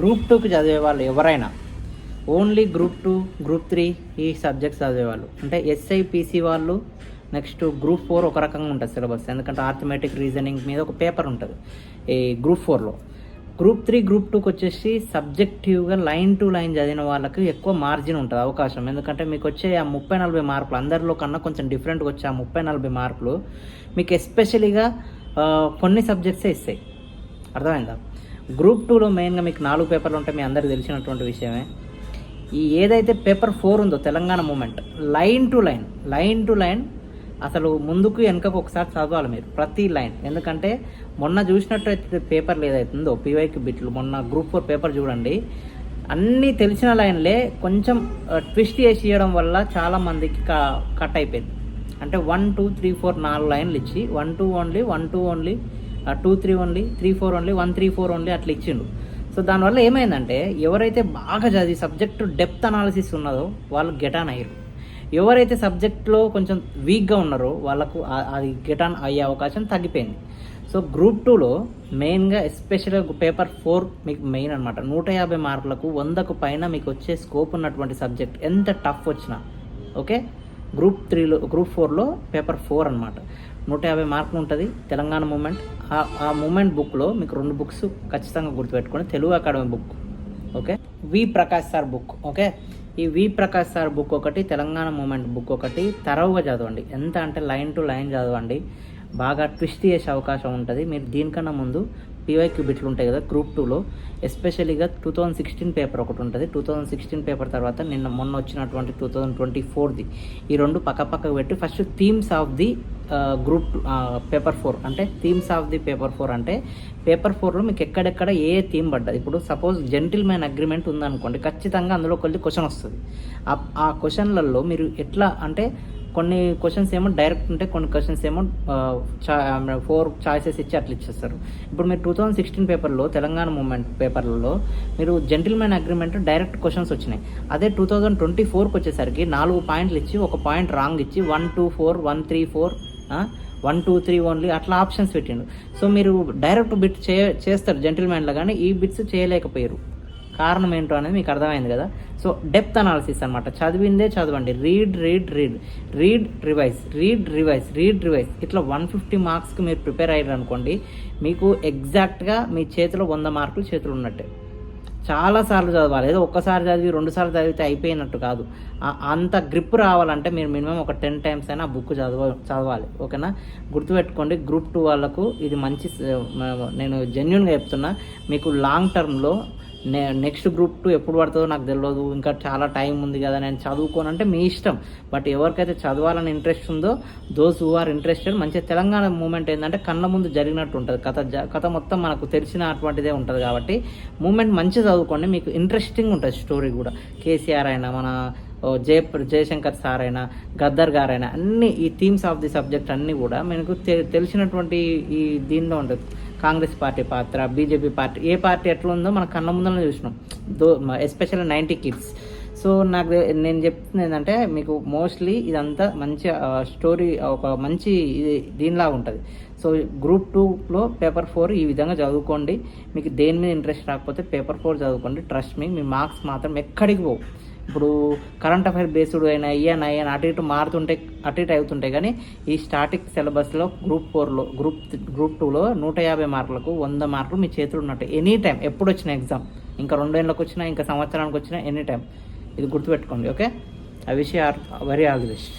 Group టూకి చదివే వాళ్ళు ఎవరైనా only group two group three ఈ సబ్జెక్ట్స్ చదివేవాళ్ళు అంటే ఎస్ఐపిసి వాళ్ళు నెక్స్ట్ గ్రూప్ ఫోర్ ఒక రకంగా ఉంటుంది సిలబస్. ఎందుకంటే ఆర్థమెటిక్ రీజనింగ్ మీద ఒక పేపర్ ఉంటుంది ఈ గ్రూప్ ఫోర్లో. గ్రూప్ త్రీ గ్రూప్ టూకి వచ్చేసి సబ్జెక్టివ్గా లైన్ టు లైన్ చదివిన వాళ్ళకి ఎక్కువ మార్జిన్ ఉంటుంది అవకాశం. ఎందుకంటే మీకు వచ్చే ఆ ముప్పై నలభై మార్కులు అందరిలో కన్నా కొంచెం డిఫరెంట్గా వచ్చే ఆ ముప్పై నలభై మార్కులు మీకు ఎస్పెషలీగా కొన్ని సబ్జెక్ట్సే ఇస్తాయి అర్థమైందా? గ్రూప్ టూలో మెయిన్గా మీకు నాలుగు పేపర్లు ఉంటాయి మీ అందరికీ తెలిసినటువంటి విషయమే. ఈ ఏదైతే పేపర్ ఫోర్ ఉందో Telangana movement line to line line to line అసలు ముందుకు వెనకకు ఒకసారి చదవాలి మీరు ప్రతి లైన్. ఎందుకంటే మొన్న చూసినట్టయితే పేపర్లు ఏదైతే ఉందో పీవైకి బిట్లు మొన్న గ్రూప్ ఫోర్ పేపర్ చూడండి అన్నీ తెలిసిన లైన్లే కొంచెం ట్విస్ట్ చేసి ఇవ్వడం వల్ల చాలా మందికి క- కట్ అయిపోయింది. అంటే వన్ టూ త్రీ ఫోర్ నాలుగు లైన్లు ఇచ్చి one two only one two only two three only three four only one three four only అట్లా ఇచ్చిండు. సో దానివల్ల ఏమైందంటే ఎవరైతే బాగా చదివి సబ్జెక్టు డెప్త్ అనాలిసిస్ ఉన్నదో వాళ్ళు గెటాన్ అయ్యారు. ఎవరైతే సబ్జెక్ట్లో కొంచెం వీక్గా ఉన్నారో వాళ్ళకు అది గెటాన్ అయ్యే అవకాశం తగ్గిపోయింది. సో గ్రూప్ టూలో మెయిన్గా ఎస్పెషల్గా పేపర్ ఫోర్ మీకు మెయిన్ అనమాట నూట యాభై మార్కులకు వందకు పైన మీకు వచ్చే స్కోప్ ఉన్నటువంటి సబ్జెక్ట్ ఎంత టఫ్ వచ్చినా ఓకే గ్రూప్ త్రీలో గ్రూప్ ఫోర్లో పేపర్ ఫోర్ అనమాట నూట యాభై మార్కులు ఉంటుంది తెలంగాణ మూమెంట్. ఆ మూమెంట్ బుక్లో మీకు రెండు బుక్స్ ఖచ్చితంగా గుర్తుపెట్టుకోండి. Telugu academy book okay? V Prakash sir book okay? ఈ వి ప్రకాష్ సార్ బుక్ ఒకటి తెలంగాణ మూమెంట్ బుక్ ఒకటి తరవుగా చదవండి. ఎంత అంటే లైన్ టు లైన్ చదవండి. బాగా ట్విస్ట్ చేసే అవకాశం ఉంటుంది. మీరు దీనికన్నా ముందు పీవైక్యూ బిట్లు ఉంటాయి కదా గ్రూప్ టూలో. ఎస్పెషలీగా టూ థౌజండ్ సిక్స్టీన్ పేపర్ ఒకటి ఉంటుంది. టూ థౌజండ్ సిక్స్టీన్ పేపర్ తర్వాత నిన్న మొన్న వచ్చినటువంటి టూ థౌజండ్ ట్వంటీ ఫోర్ది ఈ రెండు పక్క పక్కకు పెట్టి first themes of the group paper four అంటే themes of the paper four అంటే పేపర్ ఫోర్లో మీకు ఎక్కడెక్కడ ఏ థీమ్ పడ్డది. ఇప్పుడు సపోజ్ జెంటిల్ మ్యాన్ అగ్రిమెంట్ ఉందనుకోండి ఖచ్చితంగా అందులో కొద్ది క్వశ్చన్ వస్తుంది. ఆ- ఆ క్వశ్చన్లలో మీరు ఎట్లా అంటే కొన్ని క్వశ్చన్స్ ఏమో డైరెక్ట్ ఉంటే కొన్ని క్వశ్చన్స్ ఏమో ఫోర్ చాయిసెస్ ఇచ్చి అట్లా ఇచ్చేస్తారు. ఇప్పుడు మీరు టూ థౌజండ్ సిక్స్టీన్ పేపర్లో తెలంగాణ మూమెంట్ పేపర్లలో మీరు జెంటిల్మెన్ అగ్రిమెంట్ డైరెక్ట్ క్వశ్చన్స్ వచ్చినాయి. అదే టూ థౌజండ్ ట్వంటీ ఫోర్కి వచ్చేసరికి నాలుగు పాయింట్లు ఇచ్చి ఒక పాయింట్ రాంగ్ ఇచ్చి one two four one three four one two three only అట్లా ఆప్షన్స్ పెట్టిండు. సో మీరు డైరెక్ట్ బిట్ చే చేస్తారు జెంటిల్మెన్లో కానీ ఈ బిట్స్ చేయలేకపోయారు. కారణం ఏంటో అనేది మీకు అర్థమైంది కదా? సో డెప్త్ అనాలిసిస్ అనమాట చదివిందే చదవండి. Read read read read revise read revise read revise ఇట్లా వన్ ఫిఫ్టీ మార్క్స్కి మీరు ప్రిపేర్ అయ్యారు అనుకోండి మీకు ఎగ్జాక్ట్గా మీ చేతిలో వంద మార్కులు చేతులు ఉన్నట్టే. చాలా సార్లు చదవాలి. ఏదో ఒక్కసారి చదివి రెండు సార్లు చదివితే అయిపోయినట్టు కాదు. అంత గ్రిప్ రావాలంటే మీరు మినిమం ఒక టెన్ టైమ్స్ అయినా బుక్ చదవ చదవాలి. ఓకేనా? గుర్తుపెట్టుకోండి గ్రూప్ టూ వాళ్ళకు ఇది మంచి నేను జెన్యున్గా చెప్తున్నా. మీకు లాంగ్ టర్మ్లో నే నెక్స్ట్ గ్రూప్ టూ ఎప్పుడు పడుతుందో నాకు తెలియదు ఇంకా చాలా టైం ఉంది కదా నేను చదువుకోను అంటే మీ ఇష్టం. బట్ ఎవరికైతే చదవాలని ఇంట్రెస్ట్ ఉందో దోస్ హూ ఆర్ ఇంట్రెస్టెడ్ మంచిగా తెలంగాణ మూమెంట్ ఏంటంటే కళ్ళ ముందు జరిగినట్టు ఉంటుంది. కథ జ- కథ మొత్తం మనకు తెలిసిన అటువంటిదే ఉంటుంది కాబట్టి మూమెంట్ మంచిగా చదువుకోండి. మీకు ఇంట్రెస్టింగ్ ఉంటుంది స్టోరీ కూడా. కేసీఆర్ అయినా మన జయ జయశంకర్ సార్ అయినా గద్దర్ గారైనా అన్ని ఈ థీమ్స్ ఆఫ్ ది సబ్జెక్ట్ అన్నీ కూడా మనకు తె- తెలిసినటువంటి ఈ దీనిలో ఉంటుంది. కాంగ్రెస్ పార్టీ పాత్ర బీజేపీ పార్టీ ఏ పార్టీ ఎట్లా ఉందో మన కన్న ముందరనే చూసినాం. Though especially ninety kids so నాకు నేను చెప్తుంది ఏంటంటే మీకు మోస్ట్లీ ఇదంతా మంచి స్టోరీ ఒక మంచి ఇది దీనిలాగా ఉంటుంది. సో గ్రూప్ టూలో పేపర్ ఫోర్ ఈ విధంగా చదువుకోండి. మీకు దేని మీద ఇంట్రెస్ట్ రాకపోతే పేపర్ ఫోర్ చదువుకోండి. ట్రస్ట్ మీ మీ మార్క్స్ మాత్రం ఎక్కడికి పోవు. ఇప్పుడు కరెంట్ అఫైర్ బేస్డ్ అయినా అయ్యాను అయినా అటు ఇటు మారుతుంటే అటు ఇటు అవుతుంటాయి కానీ ఈ స్టాటిక్ సిలబస్లో గ్రూప్ ఫోర్లో గ్రూప్ గ్రూప్ టూలో నూట యాభై మార్కులకు వంద మార్కులు మీ చేతులు ఉన్నట్టు. ఎనీ టైం ఎప్పుడు వచ్చిన ఎగ్జామ్ ఇంకా రెండేళ్ళకి వచ్చినా ఇంకా సంవత్సరానికి వచ్చినా ఎనీ టైం ఇది గుర్తుపెట్టుకోండి okay I wish are very all the best